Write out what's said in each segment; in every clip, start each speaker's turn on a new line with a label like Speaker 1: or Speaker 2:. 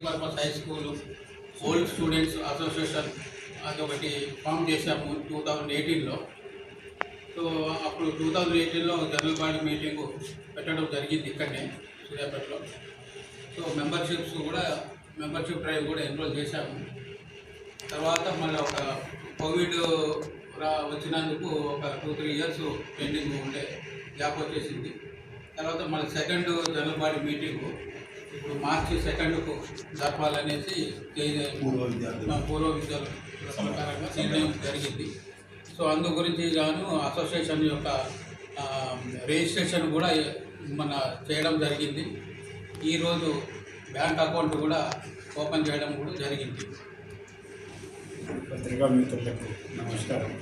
Speaker 1: Purpose high school old students association అది ఒకటి form చేశాము టూ థౌజండ్ ఎయిటీన్లో సో అప్పుడు టూ థౌజండ్ ఎయిటీన్లో జనరల్ బాడీ మీటింగ్ పెట్టడం జరిగింది ఇక్కడనే సూర్యాపేటలో సో మెంబర్షిప్స్ కూడా మెంబర్షిప్ డ్రైవ్ కూడా ఎన్రోల్ చేశాము. తర్వాత మళ్ళీ ఒక కోవిడ్ రా వచ్చినందుకు ఒక టూ త్రీ ఇయర్స్ పెండింగ్ ఉండే గ్యాప్ వచ్చేసింది. తర్వాత మళ్ళీ సెకండ్ జనరల్ బాడీ మీటింగు ఇప్పుడు మార్చి సెకండ్కు జరపాలనేసి
Speaker 2: పూర్వ విద్యార్థులు.
Speaker 1: మా పూర్వ విద్యార్థుల ప్రకారంగా నిర్ణయం జరిగింది. సో అందు గురించి గాను అసోసియేషన్ యొక్క రిజిస్ట్రేషన్ కూడా మన చేయడం జరిగింది. ఈరోజు బ్యాంక్ అకౌంట్ కూడా ఓపెన్ చేయడం కూడా జరిగింది.
Speaker 2: పత్రికా మిత్రులకు నమస్కారం.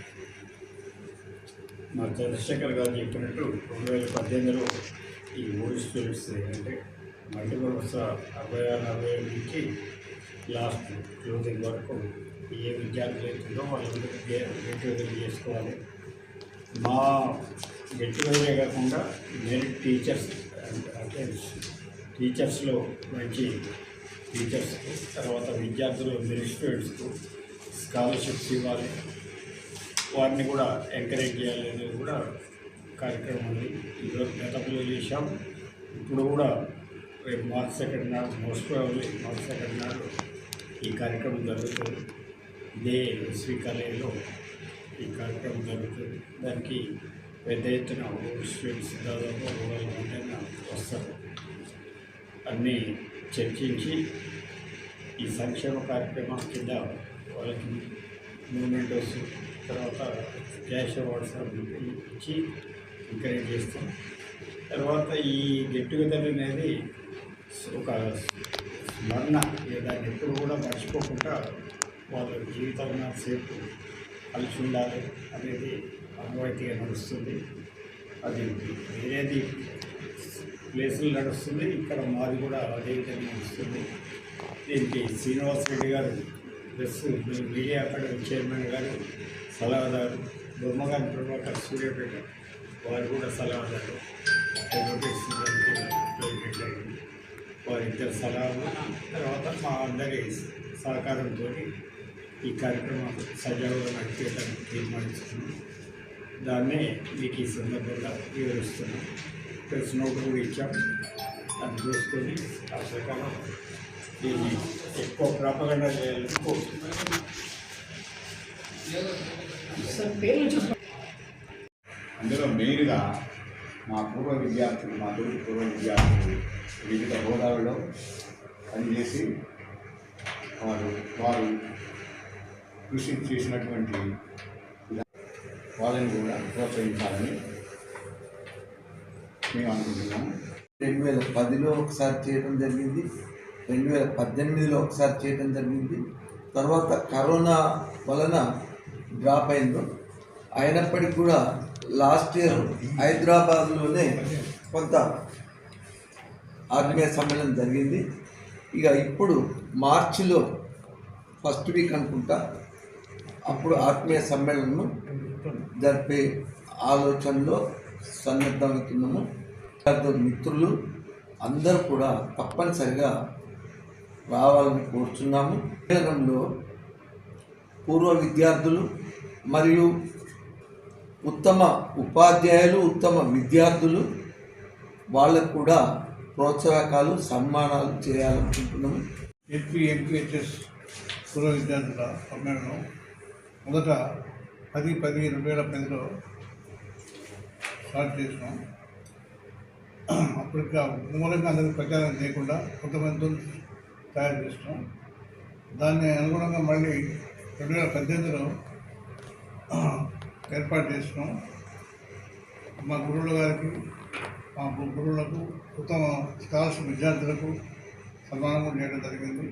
Speaker 2: మా చంద్రశేఖర్ గారు చెప్పినట్టు రెండు వేల పద్దెనిమిదిలో ఈ ఓల్డ్ స్టూడెంట్స్ అంటే మల్టిపుల్ అరవై ఆరు అరవై ఏడు నుంచి లాస్ట్ క్లోజింగ్ వరకు ఏ విద్యార్థులు అవుతుందో వాళ్ళందరూ గెట్ టుగెదర్ చేసుకోవాలి. మా గెట్ టుగెదరే కాకుండా మెరిట్ టీచర్స్ అంటే టీచర్స్లో మంచి టీచర్స్ తర్వాత విద్యార్థులు మెరిట్ స్టూడెంట్స్కు స్కాలర్షిప్స్ ఇవ్వాలి. వారిని కూడా ఎంకరేజ్ చేయాలి అనేది కూడా కార్యక్రమం ఉంది. ఇందులో గతంలో చేశాం. ఇప్పుడు కూడా రేపు మార్చ్ సెకండ్ నాడు మోస్ట్ మార్చ్ సెకండ్ నాడు ఈ కార్యక్రమం జరుగుతుంది. ఇదే శ్రీకాలయంలో ఈ కార్యక్రమం జరుగుతుంది. దానికి పెద్ద ఎత్తున స్టూడెంట్స్ దాదాపు రెండు వేల వస్తారు. అన్నీ చర్చించి ఈ సంక్షేమ కార్యక్రమం కింద వాళ్ళకి మూమెంటోస్ తర్వాత క్యాష్ అవార్డ్స్ ఇచ్చి ఎంకరేజ్ చేస్తాం. తర్వాత ఈ గెట్ టుగెదర్ అనేది ఒక స్మరణ దాన్ని ఎప్పుడు కూడా మర్చిపోకుండా వాళ్ళ జీవితంలో సేపు కలిసి ఉండాలి అనేది అనువాయితీగా నడుస్తుంది. అది వేరేది ప్లేసులు నడుస్తుంది ఇక్కడ మాది కూడా అదే విధంగా నడుస్తుంది. దీనికి శ్రీనివాస్ రెడ్డి గారు ప్లస్ మీడియా అకాడమీ చైర్మన్ గారు సలహాదారు బొమ్మగారి ప్రభాకర్ సూర్యపేట వారు కూడా సలహాదారు. సలహాలు తర్వాత మా అందరి సహకారంతో ఈ కార్యక్రమం సజావుగా నడిపేయడానికి తీర్మానిస్తున్నాం దాన్నే మీకు ఈ సందర్భంగా వివరిస్తున్నాం. ప్రెస్ నోట్ కూడా ఇచ్చాం. అది చూసుకొని ఆ ప్రకారం దీన్ని ఎక్కువ ప్రాపగండ చేయాలని కోరుతున్నాం.
Speaker 3: అందులో మెయిన్గా మా పూర్వ విద్యార్థులు మా తోటి పూర్వ విద్యార్థులు వివిధ హోదాలలో పనిచేసి వారు వారు కృషి చేసినటువంటి వాళ్ళని కూడా ప్రోత్సహించాలని మేము అనుకుంటున్నాము.
Speaker 4: రెండు వేల పదిలో ఒకసారి చేయడం జరిగింది రెండు వేల పద్దెనిమిదిలో ఒకసారి చేయడం జరిగింది. తర్వాత కరోనా వలన డ్రాప్ అయిందో అయినప్పటికీ కూడా లాస్ట్ ఇయర్ హైదరాబాద్లోనే కొంత ఆత్మీయ సమ్మేళనం జరిగింది. ఇక ఇప్పుడు మార్చిలో ఫస్ట్ వీక్ అనుకుంటా అప్పుడు ఆత్మీయ సమ్మేళనం జరిపే ఆలోచనలో సన్నద్ధమవుతున్నాము. విద్యార్థుల మిత్రులు అందరూ కూడా తప్పనిసరిగా రావాలని కోరుచున్నాము. సమ్మేళనంలో పూర్వ విద్యార్థులు మరియు ఉత్తమ ఉపాధ్యాయులు ఉత్తమ విద్యార్థులు వాళ్ళకు కూడా ప్రోత్సాహకాలు సన్మానాలు చేయాలనుకుంటున్నాము.
Speaker 5: ఎంపీ ఎంపీహెచ్ఎస్ పూర్వ విద్యార్థుల సమ్మేళనం మొదట పది పది రెండు వేల పదిలో స్టార్ట్ చేసినాం. అప్పటికి మూలంగా అందరికీ ప్రచారం చేయకుండా కొంతమందితో తయారు చేసినాం. దాన్ని అనుగుణంగా మళ్ళీ రెండు వేల పద్దెనిమిదిలో ఏర్పాటు చేసినాం మా గురువుల గారికి మా గురువులకు ఉత్తమ స్కాలర్షిప్ విద్యార్థులకు సన్మానం చేయడం జరిగింది.